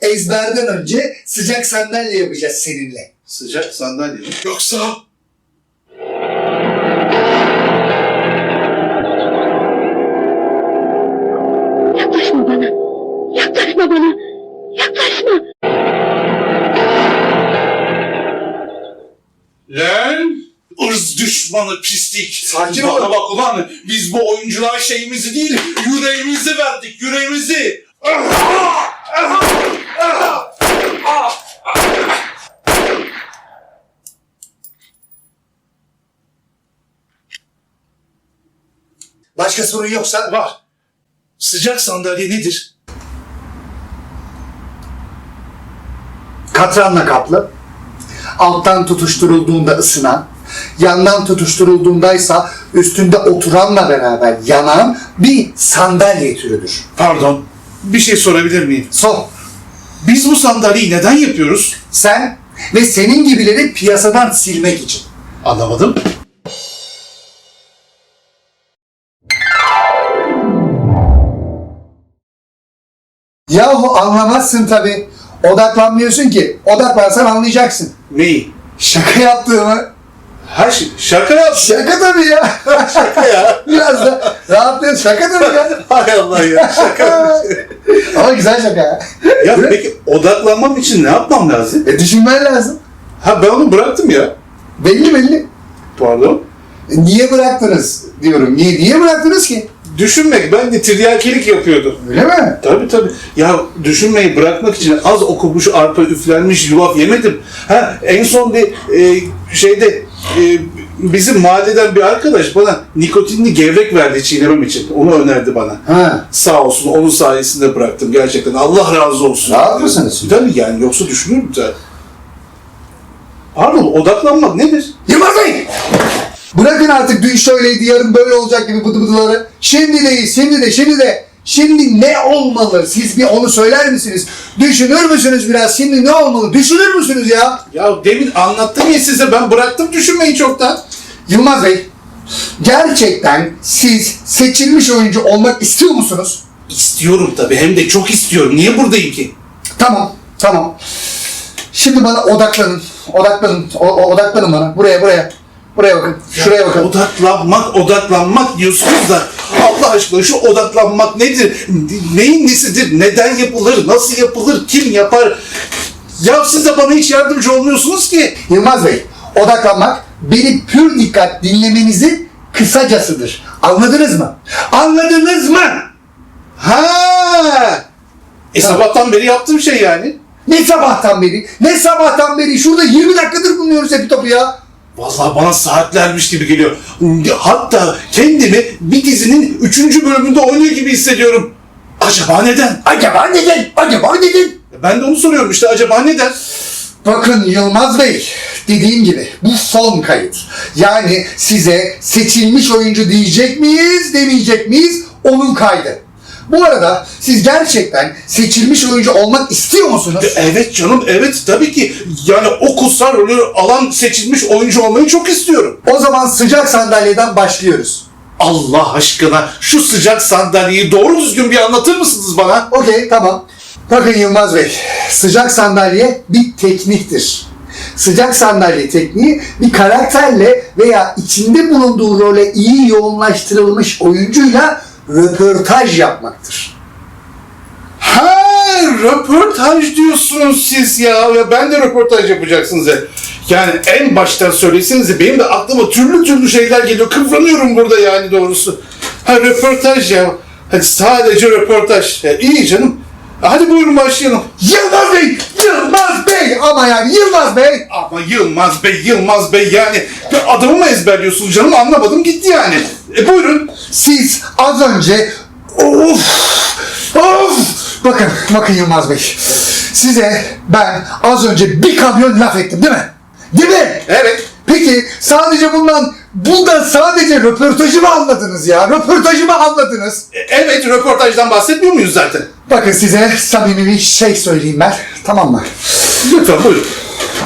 ezberden önce sıcak sandalye yapacağız seninle. Sıcak sandalye mi? Yoksa... Yaklaşma bana. Yaklaşma bana. Yaklaşma. Lan! ırz düşmanı pislik. Sakin ol. Bana bak ulan biz bu oyunculuğa şeyimizi değil yüreğimizi verdik yüreğimizi. Başka sorun yoksa Var. Sıcak sandalye nedir? katranla kaplı. Alttan tutuşturulduğunda ısınan, yandan tutuşturulduğundaysa üstünde oturanla beraber yanan bir sandalye türüdür. Pardon. Bir şey sorabilir miyim? Son. Biz bu sandalyeyi neden yapıyoruz? Sen ve senin gibileri piyasadan silmek için. Anlamadım. Yahu anlamazsın tabi. Odaklanmıyorsun ki. Odaklansan anlayacaksın. Neyi? Şaka yaptığımı. Şey şaka yap. Şaka tabii ya. Şaka ya. Biraz da rahatlıyorsun. Şaka tabii ya. Hay Allah ya. Şaka. Ama güzel şaka ya. ya peki odaklanmam için ne yapmam lazım? E, düşünmen lazım. Ha ben onu bıraktım ya. Belli belli. Pardon. E, niye bıraktınız diyorum. Niye, niye bıraktınız ki? Düşünmek ben de tiryakilik yapıyordu. Öyle mi? Tabii tabii. Ya düşünmeyi bırakmak için az okumuş arpa üflenmiş yulaf yemedim. Ha en son bir e, şeyde e, bizim mahalleden bir arkadaş bana nikotinli gevrek verdi çiğnemem için. Onu önerdi bana. Ha. Sağ olsun onun sayesinde bıraktım gerçekten. Allah razı olsun. Rahat mısınız? Tabii yani yoksa düşünür müsün? Pardon odaklanmak nedir? Yılmaz Bey! Bırakın artık dün şöyleydi yarın böyle olacak gibi bıdı bıdıları. Şimdi değil, şimdi de, şimdi de. Şimdi ne olmalı? Siz bir onu söyler misiniz? Düşünür müsünüz biraz? Şimdi ne olmalı? Düşünür müsünüz ya? Ya demin anlattım ya size ben bıraktım düşünmeyi çoktan. Yılmaz Bey, gerçekten siz seçilmiş oyuncu olmak istiyor musunuz? İstiyorum tabii hem de çok istiyorum. Niye buradayım ki? Tamam, tamam. Şimdi bana odaklanın. Odaklanın. O- odaklanın bana. Buraya, buraya. Buraya bakın. Şuraya bakın. Odaklanmak, odaklanmak diyorsunuz da Allah aşkına şu odaklanmak nedir? Neyin nesidir? Neden yapılır? Nasıl yapılır? Kim yapar? Ya siz de bana hiç yardımcı olmuyorsunuz ki. Yılmaz Bey, odaklanmak beni pür dikkat dinlemenizin kısacasıdır. Anladınız mı? Anladınız mı? Ha! E Tamam. sabahtan beri yaptığım şey yani. Ne sabahtan beri, ne sabahtan beri şurada 20 dakikadır bulunuyoruz hepi topu ya. Vallahi bana saatlermiş gibi geliyor. Hatta kendimi bir dizinin üçüncü bölümünde oynuyor gibi hissediyorum. Acaba neden? Acaba neden? Acaba neden? Ben de onu soruyorum işte acaba neden? Bakın Yılmaz Bey, dediğim gibi bu son kayıt. Yani size seçilmiş oyuncu diyecek miyiz, demeyecek miyiz onun kaydı. Bu arada siz gerçekten seçilmiş oyuncu olmak istiyor musunuz? Evet canım evet tabii ki. Yani o kutsal rolü alan seçilmiş oyuncu olmayı çok istiyorum. O zaman sıcak sandalyeden başlıyoruz. Allah aşkına şu sıcak sandalyeyi doğru düzgün bir anlatır mısınız bana? Okey tamam. Bakın Yılmaz Bey, sıcak sandalye bir tekniktir. Sıcak sandalye tekniği bir karakterle veya içinde bulunduğu role iyi yoğunlaştırılmış oyuncuyla röportaj yapmaktır. Ha röportaj diyorsunuz siz ya. ya ben de röportaj yapacaksınız ya. Yani en baştan söylesenize benim de aklıma türlü türlü şeyler geliyor. Kıvranıyorum burada yani doğrusu. Ha röportaj ya. Hadi sadece röportaj. Ya, iyi canım. Hadi buyurun başlayalım. Yılmaz Bey! Yılmaz Bey! Ama yani Yılmaz Bey! Ama Yılmaz Bey, Yılmaz Bey yani bir adamı mı ezberliyorsunuz canım anlamadım gitti yani. E buyurun. Siz az önce... Of! Of! Bakın, bakın Yılmaz Bey. Size ben az önce bir kamyon laf ettim değil mi? Değil mi? Evet. Peki sadece bundan, bundan sadece röportajı mı anladınız ya? Röportajı mı anladınız? E, Evet röportajdan bahsetmiyor muyuz zaten? Bakın size samimi bir şey söyleyeyim ben. Tamam mı? Lütfen buyurun.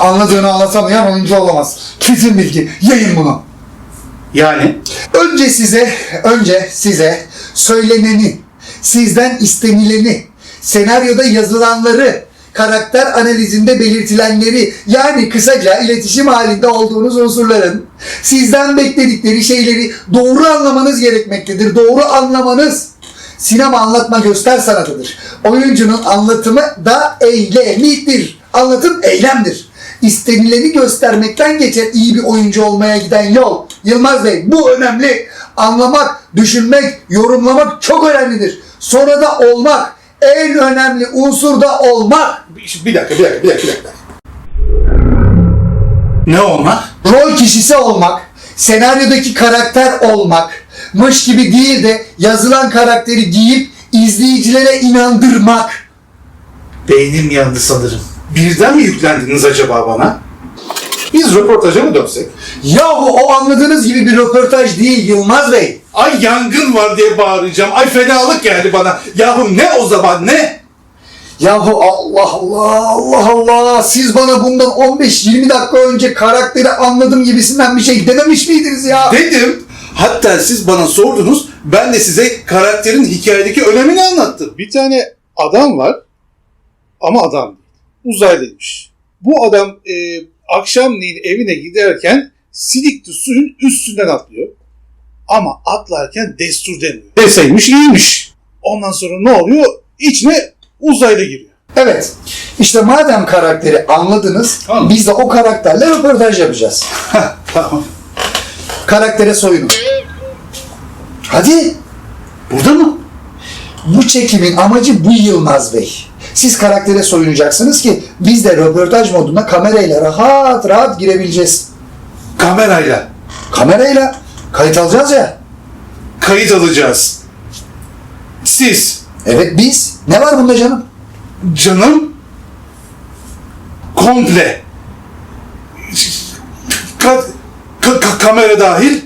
Anladığını anlatamayan oyuncu olamaz. Kesin bilgi. Yayın bunu. Yani? Önce size, önce size söyleneni, sizden istenileni, senaryoda yazılanları, karakter analizinde belirtilenleri yani kısaca iletişim halinde olduğunuz unsurların sizden bekledikleri şeyleri doğru anlamanız gerekmektedir. Doğru anlamanız sinema anlatma göster sanatıdır. Oyuncunun anlatımı da eylemidir. Anlatım eylemdir. İstenileni göstermekten geçer iyi bir oyuncu olmaya giden yol. Yılmaz Bey bu önemli. Anlamak, düşünmek, yorumlamak çok önemlidir. Sonra da olmak. En önemli unsur da olmak. Bir, dakika, bir dakika, bir dakika, bir dakika. Ne olmak? Rol kişisi olmak, senaryodaki karakter olmak, mış gibi değil de yazılan karakteri giyip izleyicilere inandırmak. Beynim yandı sanırım. Birden mi yüklendiniz acaba bana? Biz röportaja mı dönsek? Yahu o anladığınız gibi bir röportaj değil Yılmaz Bey. Ay yangın var diye bağıracağım. Ay fenalık geldi bana. Yahu ne o zaman ne? Yahu Allah Allah Allah Allah siz bana bundan 15-20 dakika önce karakteri anladım gibisinden bir şey dememiş miydiniz ya? Dedim. Hatta siz bana sordunuz. Ben de size karakterin hikayedeki önemini anlattım. Bir tane adam var ama adam. Uzaylıymış. Bu adam e, akşamleyin evine giderken Silikli suyun üstünden atlıyor. Ama atlarken destur demiyor. Deseymiş iyiymiş. Ondan sonra ne oluyor? İçine uzaylı giriyor. Evet. İşte madem karakteri anladınız Tamam. biz de o karakterle röportaj yapacağız. Tamam. Karaktere soyunun. Hadi. Burada mı? Bu çekimin amacı bu Yılmaz Bey. Siz karaktere soyunacaksınız ki biz de röportaj moduna kamerayla rahat rahat girebileceğiz. Kamerayla. Kamerayla kayıt alacağız ya. Kayıt alacağız. Siz. Evet biz. Ne var bunda canım? Canım. Komple. Ka- ka- ka- kamera dahil.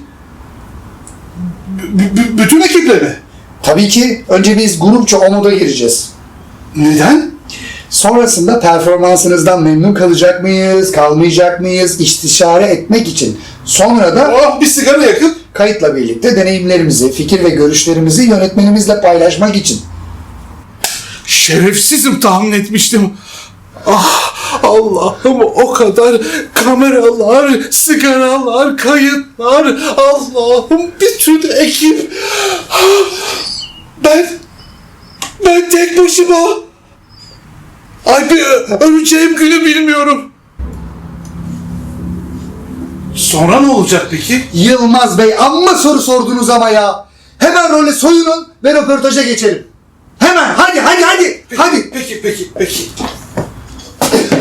B- bütün ekiple mi? Tabii ki önce biz grupça o moda gireceğiz. Neden? Sonrasında performansınızdan memnun kalacak mıyız, kalmayacak mıyız istişare etmek için. Sonra da Oh bir sigara yakıp kayıtla birlikte deneyimlerimizi, fikir ve görüşlerimizi yönetmenimizle paylaşmak için. Şerefsizim tahmin etmiştim. Ah Allah'ım o kadar kameralar, sigaralar, kayıtlar. Allah'ım bütün ekip. Ben, ben tek başıma. Ay bir öleceğim günü bilmiyorum. Sonra ne olacak peki? Yılmaz Bey amma soru sordunuz ama ya. Hemen role soyunun ve röportaja geçelim. Hemen hadi hadi hadi. Hadi. Peki peki peki.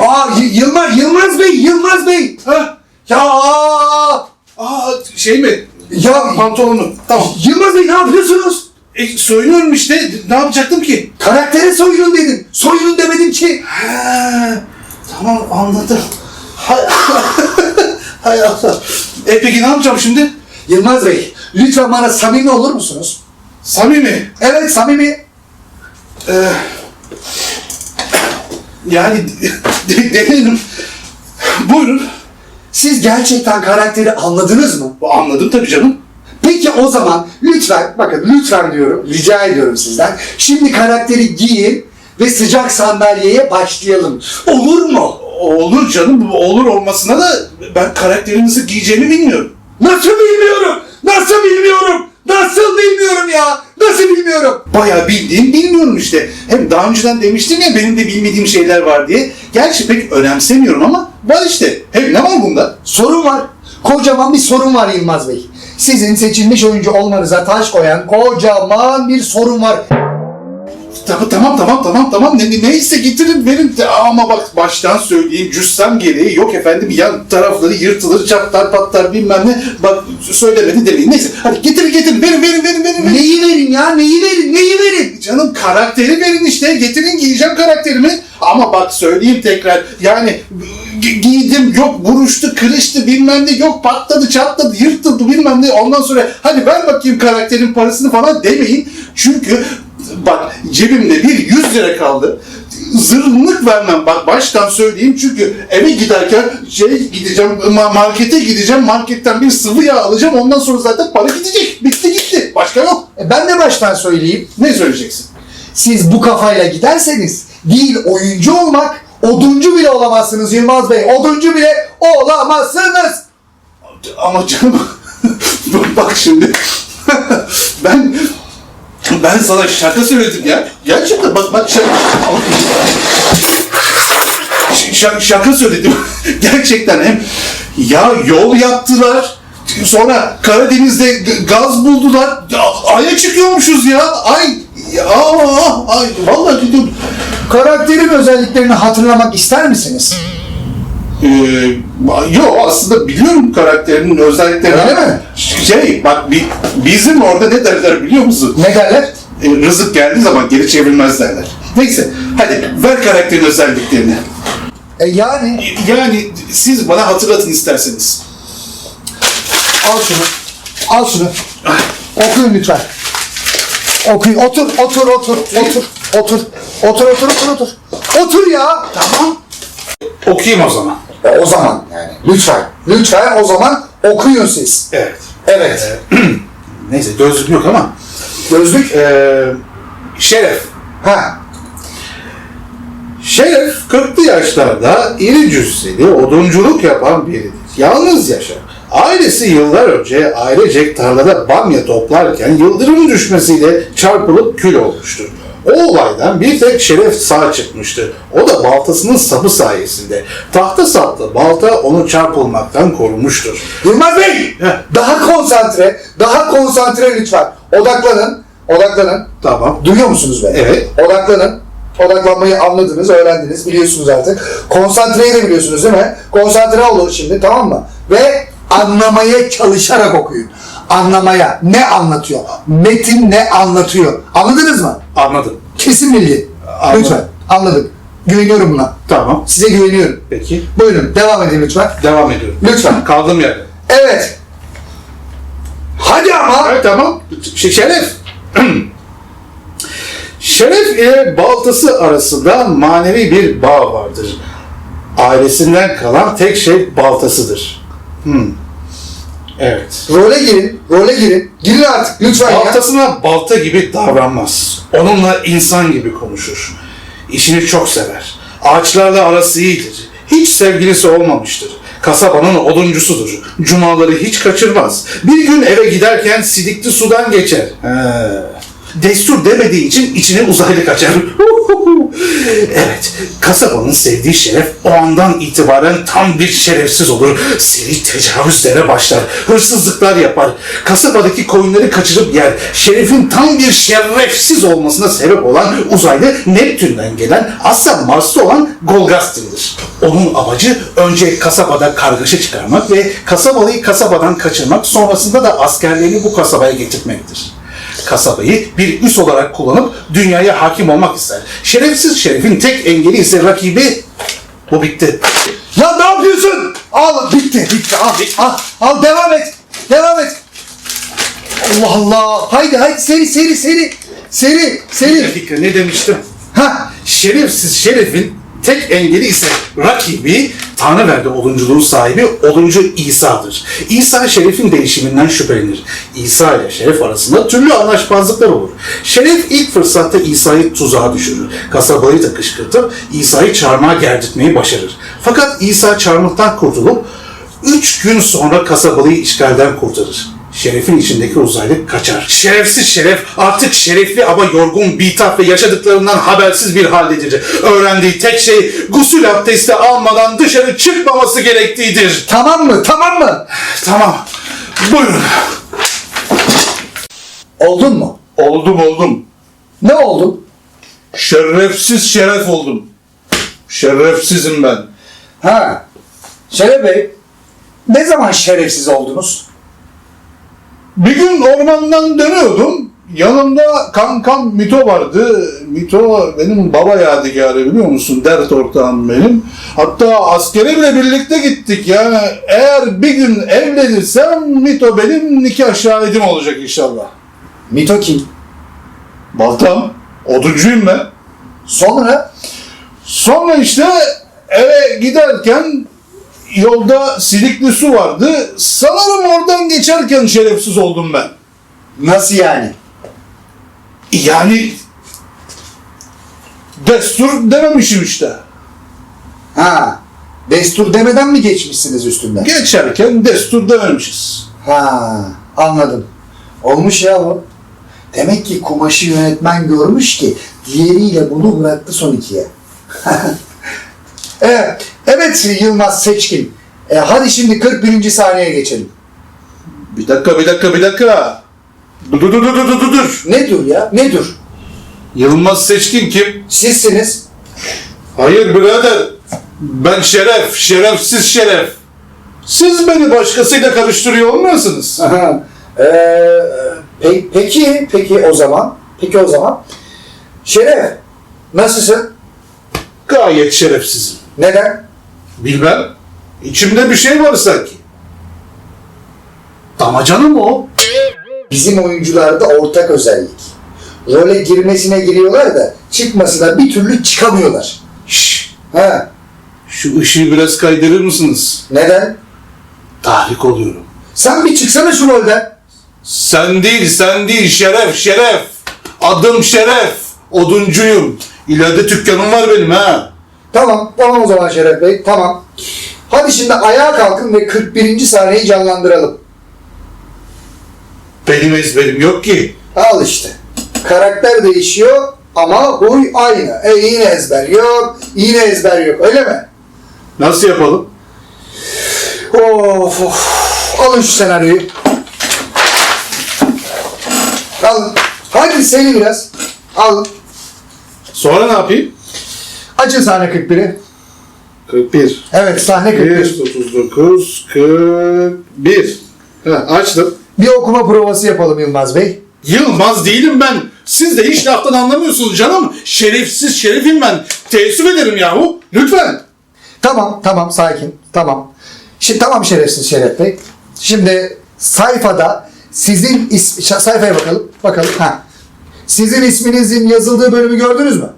Aa Y- Yılmaz Yılmaz Bey Yılmaz Bey. Ha? Ya aa, Aa şey mi? ya Pantolonu. Tamam. Yılmaz Bey ne yapıyorsunuz? E, soyunuyorum işte. Ne yapacaktım ki? Karaktere soyunun dedim. Soyunun demedim ki. Ha, tamam anladım. Hay, Hay Allah. E peki ne yapacağım şimdi? Yılmaz Bey lütfen bana samimi olur musunuz? Samimi. Evet samimi. Ee, yani de, deneyelim. Buyurun. Siz gerçekten karakteri anladınız mı? Anladım tabii canım. Peki o zaman lütfen bakın lütfen diyorum rica ediyorum sizden. Şimdi karakteri giyin ve sıcak sandalyeye başlayalım. Olur mu? Olur canım. Olur olmasına da ben karakterinizi giyeceğimi bilmiyorum. Nasıl bilmiyorum? Nasıl bilmiyorum? Nasıl bilmiyorum ya? Nasıl bilmiyorum? Bayağı bildiğim bilmiyorum işte. Hem daha önceden demiştim ya benim de bilmediğim şeyler var diye. Gerçi pek önemsemiyorum ama var işte. Hem ne var bunda? Sorun var. Kocaman bir sorun var Yılmaz Bey. Sizin seçilmiş oyuncu olmanıza taş koyan kocaman bir sorun var. Tamam tamam tamam tamam tamam ne, ne- neyse getirin verin ama bak baştan söyleyeyim cüssem gereği yok efendim yan tarafları yırtılır çatlar patlar bilmem ne bak söylemedi demeyin neyse hadi getirin getirin verin verin verin verin, verin. Neyi verin ya? Neyi verin? Neyi verin? Canım karakteri verin işte getirin giyeceğim karakterimi ama bak söyleyeyim tekrar yani giydim yok buruştu kırıştı bilmem ne yok patladı çatladı yırtıldı bilmem ne. Ondan sonra hadi ver bakayım karakterin parasını falan demeyin. Çünkü bak cebimde bir 100 lira kaldı. Zırnık vermem bak baştan söyleyeyim. Çünkü eve giderken şey gideceğim ma- markete gideceğim. Marketten bir sıvı yağ alacağım. Ondan sonra zaten para gidecek. Bitti gitti. Başka yok. E ben de baştan söyleyeyim. ne söyleyeceksin? Siz bu kafayla giderseniz değil oyuncu olmak, Oduncu bile olamazsınız Yılmaz Bey. Oduncu bile olamazsınız. Ama canım bak şimdi ben ben sana şaka söyledim ya. Gerçekten bak bak şaka, Ş- şaka söyledim. Gerçekten hem ya yol yaptılar. Sonra Karadeniz'de gaz buldular. Ya, Ay'a çıkıyormuşuz ya. Ay ya, ay vallahi diyorum. Karakterin özelliklerini hatırlamak ister misiniz? Ee, yok aslında biliyorum karakterinin özelliklerini. Öyle mi? Şey bak bi- bizim orada ne derler biliyor musun? Ne derler? E, rızık geldiği zaman geri çevrilmez derler. Neyse hadi ver karakterin özelliklerini. E yani Yani siz bana hatırlatın isterseniz. al şunu. Al şunu. Okuyun lütfen. Okuyun. Otur, otur, otur, otur, otur. Otur, otur, otur, otur. Otur ya. Tamam. Okuyayım o zaman. E, o zaman yani. Lütfen. Lütfen o zaman okuyun siz. Evet. Evet. Neyse gözlük yok ama. Gözlük. Ee, Şeref. Ha. Şeref 40'lı yaşlarda iri cüsseli odunculuk yapan biridir. Yalnız yaşar. Ailesi yıllar önce ailecek tarlada bamya toplarken yıldırım düşmesiyle çarpılıp kül olmuştur. O olaydan bir tek Şeref sağ çıkmıştı. O da baltasının sapı sayesinde. Tahta saplı balta onu çarpılmaktan korumuştur. Yılmaz Bey. Heh. Daha konsantre. Daha konsantre lütfen. Odaklanın. Odaklanın. Tamam. Duyuyor musunuz beni? Evet. Odaklanın. Odaklanmayı anladınız, öğrendiniz, biliyorsunuz artık. Konsantreyi de biliyorsunuz değil mi? Konsantre olun şimdi tamam mı? Ve anlamaya çalışarak okuyun. Anlamaya. Ne anlatıyor? Metin ne anlatıyor? Anladınız mı? Anladım. Kesin bilgi. Anladım. Lütfen. Anladım. Güveniyorum buna. Tamam. Size güveniyorum. Peki. Buyurun devam edin lütfen. Devam ediyorum. Lütfen. Kaldığım yerde. Evet. Hadi ama. Evet tamam. Ş- Şeref. Şeref ile baltası arasında manevi bir bağ vardır. Ailesinden kalan tek şey baltasıdır. Hmm. Evet. Role girin. Role girin. Girin artık lütfen ya. Baltasına balta gibi davranmaz. Onunla insan gibi konuşur. İşini çok sever. Ağaçlarla arası iyidir. Hiç sevgilisi olmamıştır. Kasabanın oduncusudur. Cumaları hiç kaçırmaz. Bir gün eve giderken sidikli sudan geçer. He. Destur demediği için içine uzaylı kaçar. evet, kasabanın sevdiği şeref o andan itibaren tam bir şerefsiz olur. Seri tecavüzlere başlar, hırsızlıklar yapar. Kasabadaki koyunları kaçırıp yer. Şerefin tam bir şerefsiz olmasına sebep olan uzaylı Neptün'den gelen asla Mars'ta olan Golgastin'dir. Onun amacı önce kasabada kargaşa çıkarmak ve kasabalıyı kasabadan kaçırmak sonrasında da askerlerini bu kasabaya getirmektir kasabayı bir üs olarak kullanıp dünyaya hakim olmak ister. Şerefsiz şerefin tek engeli ise rakibi bu bitti. Ya ne yapıyorsun? Al bitti bitti al al al devam et devam et. Allah Allah haydi haydi seri seri seri seri Bir seri. dakika ne demiştim? Ha Şerefsiz şerefin tek engeli ise rakibi Tanrıverdi olunculuğun sahibi oluncu İsa'dır. İsa şerefin değişiminden şüphelenir. İsa ile şeref arasında türlü anlaşmazlıklar olur. Şeref ilk fırsatta İsa'yı tuzağa düşürür. Kasabayı da kışkırtıp İsa'yı çarmıha gerdirtmeyi başarır. Fakat İsa çarmıhtan kurtulup üç gün sonra kasabalıyı işgalden kurtarır. Şerefin içindeki uzaylı kaçar. Şerefsiz şeref artık şerefli ama yorgun, bitap ve yaşadıklarından habersiz bir haldedir. Öğrendiği tek şey gusül abdesti almadan dışarı çıkmaması gerektiğidir. tamam mı tamam mı? Tamam. Buyurun. Oldun mu? Oldum oldum. Ne oldun? Şerefsiz şeref oldum. Şerefsizim ben. Ha Şeref Bey ne zaman şerefsiz oldunuz? Bir gün ormandan dönüyordum. Yanımda kankam Mito vardı. Mito benim baba yadigarı biliyor musun? Dert ortağım benim. Hatta askere bile birlikte gittik. Yani eğer bir gün evlenirsem Mito benim nikah şahidim olacak inşallah. Mito kim? Baltam. Oduncuyum ben. Sonra Sonra işte eve giderken yolda silikli su vardı. Sanırım oradan geçerken şerefsiz oldum ben. nasıl yani? Yani destur dememişim işte. Ha. Destur demeden mi geçmişsiniz üstünden? Geçerken destur dememişiz. Ha, anladım. Olmuş ya bu. Demek ki kumaşı yönetmen görmüş ki diğeriyle bunu bıraktı son ikiye. evet, evet Yılmaz Seçkin. E, hadi şimdi 41. saniyeye geçelim. Bir dakika, bir dakika, bir dakika. Dur, dur, dur, dur, dur, dur, dur. Ne dur ya? Ne dur? Yılmaz Seçkin kim? Sizsiniz. Hayır birader. Ben şeref, şerefsiz şeref. Siz beni başkasıyla karıştırıyor olmuyorsunuz. Aha. Ee, pe- peki, peki o zaman. Peki o zaman. Şeref, nasılsın? Gayet şerefsizim. Neden? Bilmem. İçimde bir şey var sanki. Damacana mı o? Bizim oyuncularda ortak özellik. Role girmesine giriyorlar da çıkmasına bir türlü çıkamıyorlar. Şşş. Ha, Şu ışığı biraz kaydırır mısınız? neden? Tahrik oluyorum. Sen bir çıksana şu rolden. Sen değil, sen değil. Şeref, şeref. Adım Şeref. Oduncuyum. İleride dükkanım var benim ha. Tamam, tamam o zaman Şeref Bey, tamam. Hadi şimdi ayağa kalkın ve 41. sahneyi canlandıralım. Benim ezberim yok ki. Al işte. Karakter değişiyor ama huy aynı. E yine ezber yok, yine ezber yok. Öyle mi? Nasıl yapalım? Of of. Alın şu senaryoyu. Alın. Hadi seni biraz. Alın. Sonra ne yapayım? Açın sahne 41'i. 41. Evet sahne 41. 139, 41. Ha, açtım. Bir okuma provası yapalım Yılmaz Bey. Yılmaz değilim ben. Siz de hiç laftan anlamıyorsunuz canım. Şerefsiz şerefim ben. Teessüf ederim yahu. Lütfen. Tamam tamam sakin. Tamam. Şimdi tamam şerefsiz Şeref Bey. Şimdi sayfada sizin is sayfaya bakalım. Bakalım. Ha. Sizin isminizin yazıldığı bölümü gördünüz mü?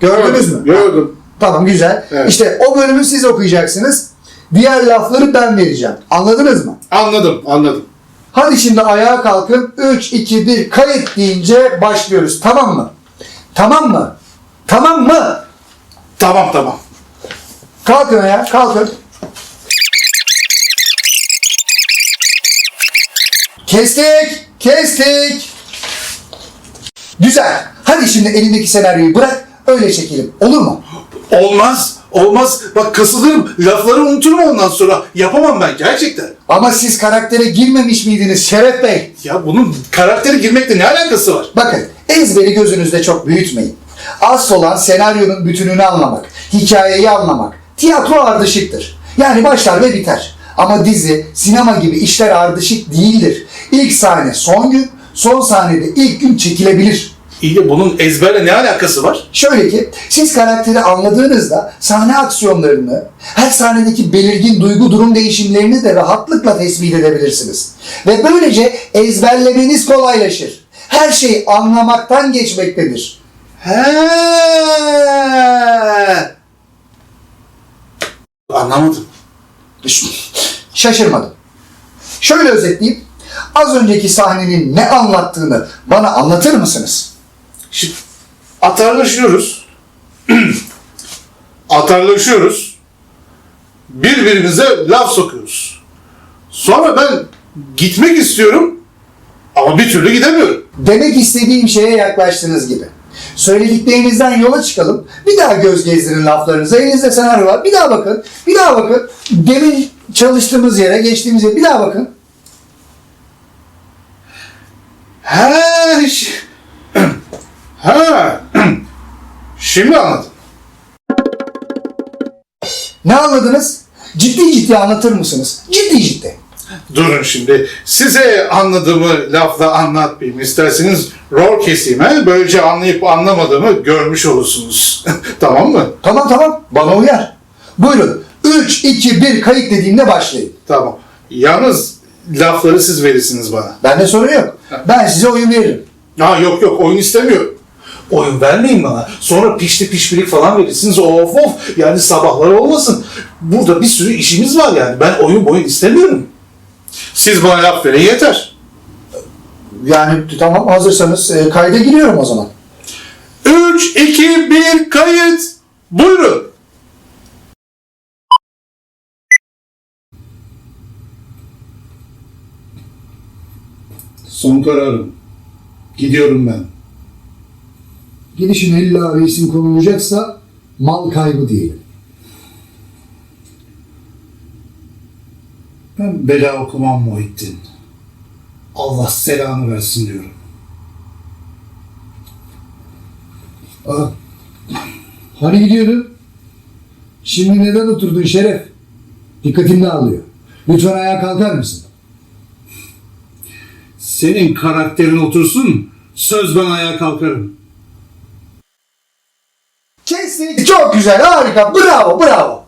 Gördünüz mü? Gördüm. Tamam güzel. Evet. İşte o bölümü siz okuyacaksınız. Diğer lafları ben vereceğim. Anladınız mı? Anladım, anladım. Hadi şimdi ayağa kalkın. 3, 2, 1 kayıt deyince başlıyoruz. Tamam mı? Tamam mı? Tamam mı? Tamam, tamam. Kalkın ayağa, kalkın. Kestik, kestik. Güzel. Hadi şimdi elindeki senaryoyu bırak, öyle çekelim. Olur mu? Olmaz, olmaz. Bak kasılırım. Lafları unuturum ondan sonra. Yapamam ben gerçekten. Ama siz karaktere girmemiş miydiniz Şeref Bey? Ya bunun karaktere girmekle ne alakası var? Bakın, ezberi gözünüzde çok büyütmeyin. Asıl olan senaryonun bütününü anlamak, hikayeyi anlamak. Tiyatro ardışıktır. Yani başlar ve biter. Ama dizi, sinema gibi işler ardışık değildir. İlk sahne son gün, son sahnede ilk gün çekilebilir. İyi de bunun ezberle ne alakası var? Şöyle ki, siz karakteri anladığınızda sahne aksiyonlarını, her sahnedeki belirgin duygu durum değişimlerini de rahatlıkla tespit edebilirsiniz. Ve böylece ezberlemeniz kolaylaşır. Her şey anlamaktan geçmektedir. He. Anlamadım. Şaşırmadım. Şöyle özetleyeyim. Az önceki sahnenin ne anlattığını bana anlatır mısınız? Şimdi atarlaşıyoruz. atarlaşıyoruz. Birbirimize laf sokuyoruz. Sonra ben gitmek istiyorum ama bir türlü gidemiyorum. Demek istediğim şeye yaklaştığınız gibi. Söylediklerinizden yola çıkalım. Bir daha göz gezdirin laflarınıza. Elinizde senaryo var. Bir daha bakın. Bir daha bakın. Demin çalıştığımız yere, geçtiğimiz yere bir daha bakın. He, ş- ha, şimdi anladım. Ne anladınız? Ciddi ciddi anlatır mısınız? Ciddi ciddi. Durun şimdi. Size anladığımı lafla anlatmayayım. İsterseniz rol keseyim. He? Böylece anlayıp anlamadığımı görmüş olursunuz. tamam mı? Tamam tamam. Bana uyar. Buyurun. 3, 2, 1 kayıt dediğimde başlayın. Tamam. Yalnız lafları siz verirsiniz bana. Bende sorun yok. Ben size oyun veririm. Ha yok yok oyun istemiyorum. Oyun vermeyin bana. Sonra pişti pişpirik falan verirsiniz. Of of. Yani sabahlar olmasın. Burada bir sürü işimiz var yani. Ben oyun boyun istemiyorum. Siz bana laf verin yeter. Yani tamam hazırsanız e, kayda giriyorum o zaman. 3, 2, 1 kayıt. Buyurun. Son kararım. Gidiyorum ben. Gidişin illa reisin konulacaksa mal kaybı diyelim. Ben bela okumam Muhittin. Allah selamı versin diyorum. Aa, hani gidiyordun? Şimdi neden oturdun Şeref? Dikkatim dağılıyor. Lütfen ayağa kalkar mısın? Senin karakterin otursun, söz ben ayağa kalkarım. Kestik. Çok güzel, harika. Bravo, bravo.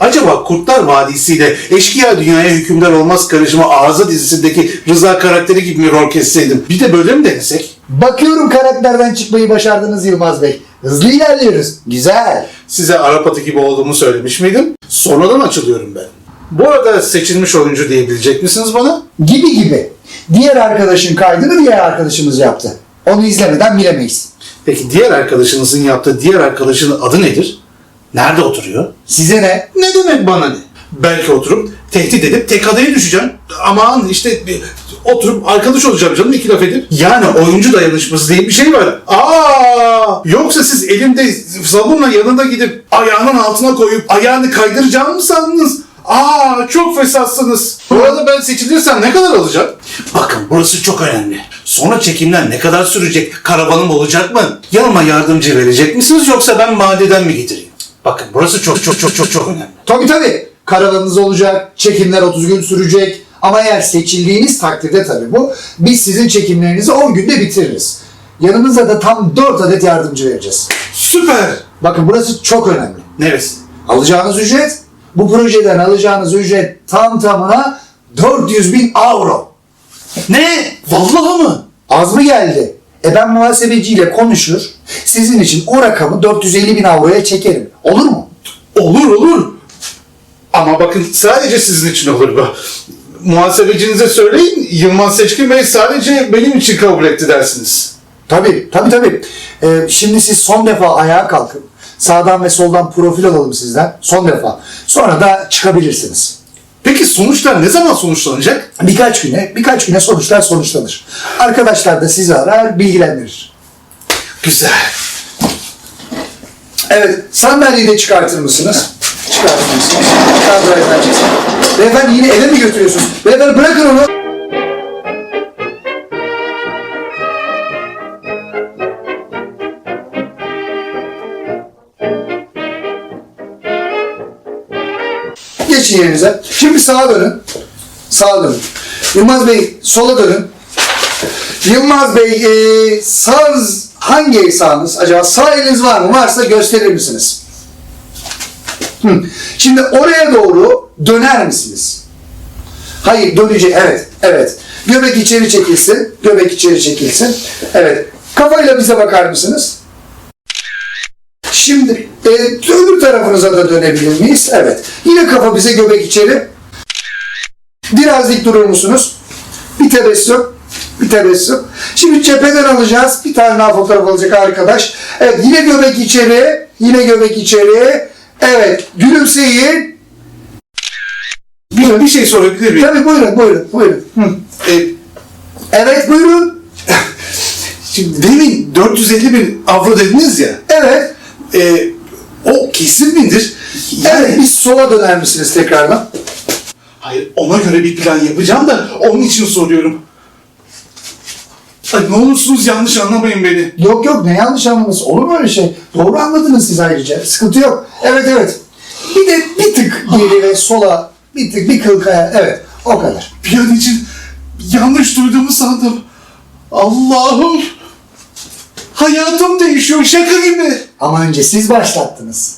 Acaba Kurtlar Vadisi ile Eşkıya Dünyaya Hükümdar Olmaz karışımı Arıza dizisindeki Rıza karakteri gibi mi rol kesseydim? Bir de böyle mi denesek? Bakıyorum karakterden çıkmayı başardınız Yılmaz Bey. Hızlı ilerliyoruz. Güzel. Size Arap atı gibi olduğumu söylemiş miydim? Sonradan açılıyorum ben. Bu arada seçilmiş oyuncu diyebilecek misiniz bana? Gibi gibi. Diğer arkadaşın kaydını diğer arkadaşımız yaptı. Onu izlemeden bilemeyiz. Peki diğer arkadaşınızın yaptığı diğer arkadaşının adı nedir? Nerede oturuyor? Size ne? Ne demek bana ne? Belki oturup tehdit edip tek adaya düşeceğim. Aman işte oturup arkadaş olacağım canım iki laf edip. Yani oyuncu dayanışması diye bir şey var. Aa! Yoksa siz elimde sabunla yanında gidip ayağının altına koyup ayağını kaydıracağım mı sandınız? Aa çok fesatsınız. Bu arada ben seçilirsem ne kadar alacağım? Bakın burası çok önemli. Sonra çekimler ne kadar sürecek? Karavanım olacak mı? Yanıma yardımcı verecek misiniz yoksa ben madeden mi getireyim? Bakın burası çok çok çok çok çok önemli. Tabii tabii. Karavanınız olacak, çekimler 30 gün sürecek. Ama eğer seçildiğiniz takdirde tabii bu, biz sizin çekimlerinizi 10 günde bitiririz. Yanımızda da tam 4 adet yardımcı vereceğiz. Süper. Bakın burası çok önemli. Neresi? Alacağınız ücret, bu projeden alacağınız ücret tam tamına 400 bin avro. Ne? Vallahi mı? Az mı geldi? E ben muhasebeciyle konuşur, sizin için o rakamı 450 bin avroya çekerim. Olur mu? Olur olur. Ama bakın sadece sizin için olur bu. Muhasebecinize söyleyin Yılmaz Seçkin Bey sadece benim için kabul etti dersiniz. Tabii, tabii tabii. Ee, şimdi siz son defa ayağa kalkın. Sağdan ve soldan profil alalım sizden. Son defa. Sonra da çıkabilirsiniz. Peki sonuçlar ne zaman sonuçlanacak? Birkaç güne, birkaç güne sonuçlar sonuçlanır. Arkadaşlar da sizi arar, bilgilendirir. Güzel. Evet, sandalyeyi de çıkartır mısınız? Çıkartır mısınız? Kadrajdan çıksın. Beyefendi yine eve mi götürüyorsunuz? Beyefendi bırakın onu. Geçin yerinize. Şimdi sağa dönün. Sağa dönün. Yılmaz Bey sola dönün. Yılmaz Bey e, sağ hangi sağınız? Acaba sağ eliniz var mı? Varsa gösterir misiniz? Hı. Şimdi oraya doğru döner misiniz? Hayır dönecek. Evet. Evet. Göbek içeri çekilsin. Göbek içeri çekilsin. Evet. Kafayla bize bakar mısınız? Şimdi e, öbür tarafınıza da dönebilir miyiz? Evet. Yine kafa bize göbek içeri. Biraz dik durur musunuz? Bir tebessüm. Bir tebessüm. Şimdi cepheden alacağız. Bir tane daha fotoğraf alacak arkadaş. Evet yine göbek içeri. Yine göbek içeri. Evet gülümseyin. Bir, bir şey sorabilir miyim? Tabii buyurun buyurun buyurun. Hı. Ee, Evet buyurun. şimdi demin 450 bin avro dediniz ya. Evet. E, o kesin midir? Yani, Evet bir sola döner misiniz tekrardan? Hayır ona göre bir plan yapacağım da onun için soruyorum. Ay, ne olursunuz yanlış anlamayın beni. Yok yok ne yanlış anladınız. Olur mu öyle şey? Doğru anladınız siz ayrıca. Sıkıntı yok. Evet evet. Bir de bir tık geri ve sola bir tık bir kıl kaya. Evet o kadar. Bir an için yanlış duyduğumu sandım. Allah'ım. Hayatım değişiyor şaka gibi. Ama önce siz başlattınız.